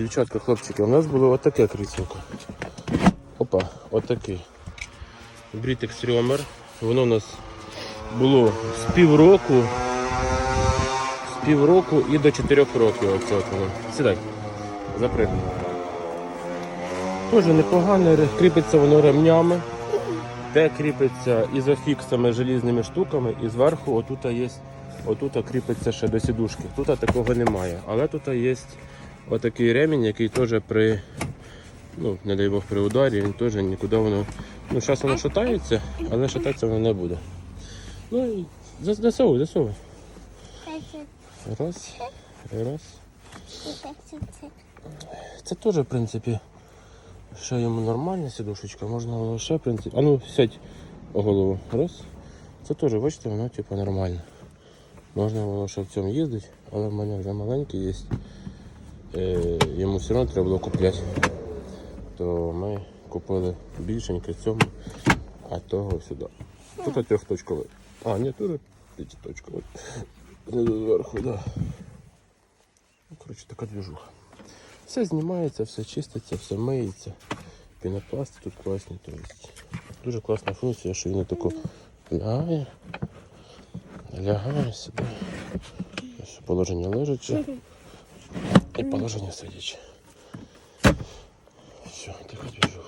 дівчатка, хлопчики, у нас було отаке кріселко. Опа, отакий. Брітекс Рьомер. Воно у нас було з півроку. З півроку і до 4 років. Оце от воно. Сідай. Запригни. Теж непогано, кріпиться воно ремнями. Те кріпиться ізофіксами, желізними штуками, і зверху отут є, отут кріпиться ще до сідушки. Тут такого немає. Але тут є отакий ремінь, який теж при, ну, не дай Бог, при ударі, він теж нікуди воно. Ну, зараз воно шатається, але шататися воно не буде. Ну і зас- засовуй, засовуй. Раз, раз. Це теж, в принципі, ще йому нормальна сідушечка, можна ще, в принципі. А ну сядь голову. Раз. Це теж, бачите, воно типу нормально. Можна воно ще в цьому їздити, але в мене вже маленький є. Е, йому все одно треба було купляти. То ми купили більшеньке цьому, а того сюди. Тут трьохточковий. А, ні, тут п'ятиточковий. Знизу зверху, так. Да. Ну, коротше, така движуха. Все знімається, все чиститься, все миється. Пінопласти тут класні. Тобто дуже класна функція, що він тако лягає, лягає сюди. Положення лежаче і положення сидяче. Все, тихо движу.